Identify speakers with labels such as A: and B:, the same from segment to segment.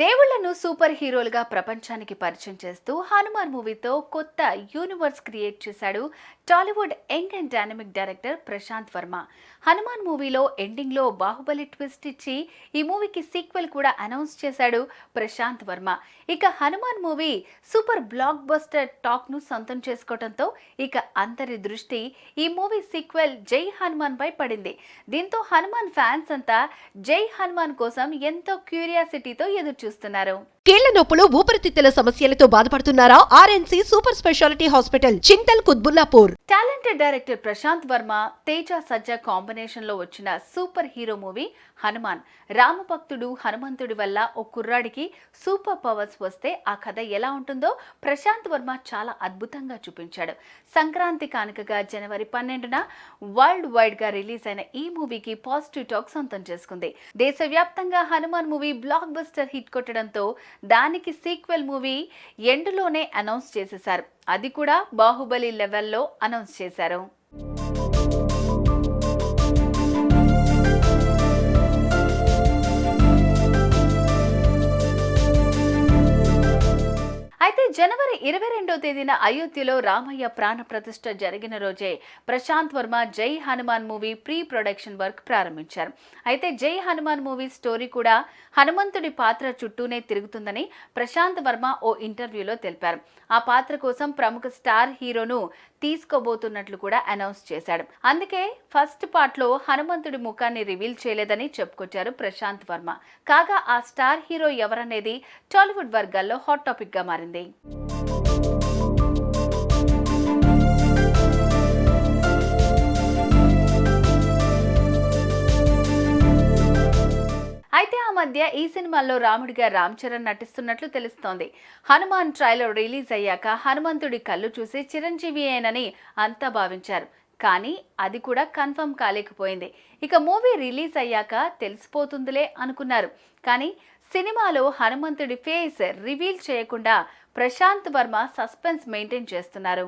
A: దేవుళ్ళను సూపర్ హీరోలుగా ప్రపంచానికి పరిచయం చేస్తూ హనుమాన్ మూవీతో కొత్త యూనివర్స్ క్రియేట్ చేశాడు Tollywood young and dynamic director Prashanth Varma. Hanuman మూవీలో ఎండింగ్లో బాహుబలి ట్విస్ట్ ఇచ్చి ఈ మూవీకి సీక్వెల్ కూడా అనౌన్స్ చేశాడు ప్రశాంత్ వర్మ. ఇక Hanuman movie super blockbuster టాక్ను సొంతం చేసుకోవడంతో ఇక అందరి దృష్టి ఈ మూవీ సీక్వెల్ జై హనుమాన్ పై పడింది. దీంతో హనుమాన్ ఫ్యాన్స్ అంతా జై హనుమాన్ కోసం ఎంతో క్యూరియాసిటీతో ఎదురు చూస్తున్నారు.
B: కీళ్ళ నొప్పులు ఊపిరితిత్తుల సమస్యలతో బాధపడుతున్నారా? RNC super speciality hospital Chintal Quthbullapur.
A: Talented director Prashanth Varma Teja Sajja కాంబినేషన్లో వచ్చిన సూపర్ హీరో మూవీ హనుమాన్. రామభక్తుడు హనుమంతుడి వల్ల ఓ కుర్రాడికి సూపర్ పవర్స్ వస్తే ఆ కథ ఎలా ఉంటుందో ప్రశాంత్ వర్మ చాలా అద్భుతంగా చూపించాడు. సంక్రాంతి కానుకగా జనవరి పన్నెండున వరల్డ్ వైడ్గా రిలీజ్ అయిన ఈ మూవీకి పాజిటివ్ టాక్ సొంతం చేసుకుంది. దేశవ్యాప్తంగా Hanuman movie blockbuster hit కొట్టడంతో దానికి సీక్వెల్ మూవీ ఎండ్లోనే అనౌన్స్ చేసేశారు. అది కూడా బాహుబలి లెవెల్లో అనౌన్స్ చేశారు. అయితే జనవరి ఇరవై రెండో తేదీన అయోధ్యలో రామయ్య ప్రాణ ప్రతిష్ఠ జరిగిన రోజే Prashanth Varma Jai Hanuman movie pre production work ప్రారంభించారు. అయితే జై హనుమాన్ మూవీ స్టోరీ కూడా హనుమంతుడి పాత్ర చుట్టూనే తిరుగుతుందని ప్రశాంత్ వర్మ ఓ ఇంటర్వ్యూలో తెలిపారు. ఆ పాత్ర కోసం ప్రముఖ స్టార్ హీరోను తీసుకోబోతున్నట్లు కూడా అనౌన్స్ చేశాడు. అందుకే ఫస్ట్ పార్ట్లో హనుమంతుడి ముఖాన్ని రివీల్ చేయలేదని చెప్పుకొచ్చారు ప్రశాంత్ వర్మ. కాగా ఆ స్టార్ హీరో ఎవరనేది టాలీవుడ్ వర్గాల్లో హాట్ టాపిక్గా మారింది. అయితే ఆ మధ్య ఈ సినిమాలో రాముడిగా రామ్ చరణ్ నటిస్తున్నట్లు తెలుస్తోంది. హనుమాన్ ట్రైలర్ రిలీజ్ అయ్యాక హనుమంతుడి కళ్ళు చూసి చిరంజీవి ఏనని అంతా భావించారు. కానీ అది కూడా కన్ఫర్మ్ కాలేకపోయింది. ఇక మూవీ రిలీజ్ అయ్యాక తెలిసిపోతుందిలే అనుకున్నారు. కానీ సినిమాలో హనుమంతుడి ఫేస్ రివీల్ చేయకుండా ప్రశాంత్ వర్మ సస్పెన్స్ మెయింటైన్ చేస్తున్నారు.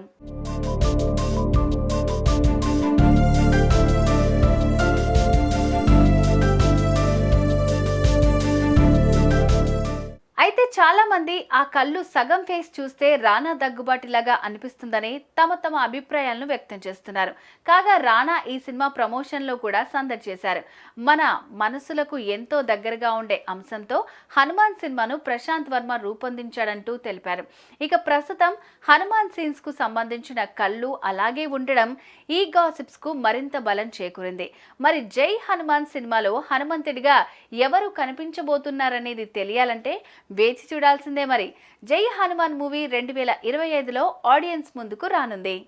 A: చాలామంది చాలా మంది ఆ కళ్ళు సగం ఫేస్ చూస్తే రానా దగ్గుబాటిలాగా అనిపిస్తుందని తమ తమ అభిప్రాయాలను వ్యక్తం చేస్తున్నారు. కాగా రానా ఈ సినిమా ప్రమోషన్లో కూడా సందడి చేశారు. మన మనసులకు ఎంతో దగ్గరగా ఉండే అంశంతో హనుమాన్ సినిమాను ప్రశాంత్ వర్మ రూపొందించాడంటూ తెలిపారు. ఇక ప్రస్తుతం హనుమాన్ సీన్స్కు సంబంధించిన కళ్ళు అలాగే ఉండడం ఈ గాసిప్స్కు మరింత బలం చేకూరింది. మరి జై హనుమాన్ సినిమాలో హనుమంతుడిగా ఎవరు కనిపించబోతున్నారనేది తెలియాలంటే వేచి చూడాల్సిందే మరి. జై హనుమాన్ మూవీ రెండు వేల ఇరవై ఐదులో ఆడియన్స్ ముందుకు రానుంది.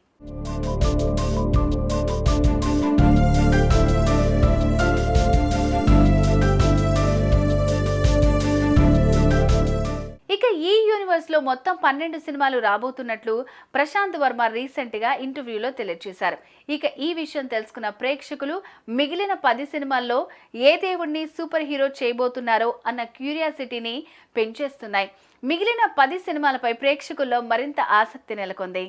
A: ఈ యూనివర్స్లో మొత్తం పన్నెండు సినిమాలు రాబోతున్నట్లు ప్రశాంత్ వర్మ రీసెంట్గా ఇంటర్వ్యూలో తెలియజేశారు. ఇక ఈ విషయం తెలుసుకున్న ప్రేక్షకులు మిగిలిన పది సినిమాల్లో ఏ దేవుణ్ణి సూపర్ హీరో చేయబోతున్నారో అన్న క్యూరియాసిటీని పెంచేస్తున్నాయి. మిగిలిన పది సినిమాలపై ప్రేక్షకుల్లో మరింత ఆసక్తి నెలకొంది.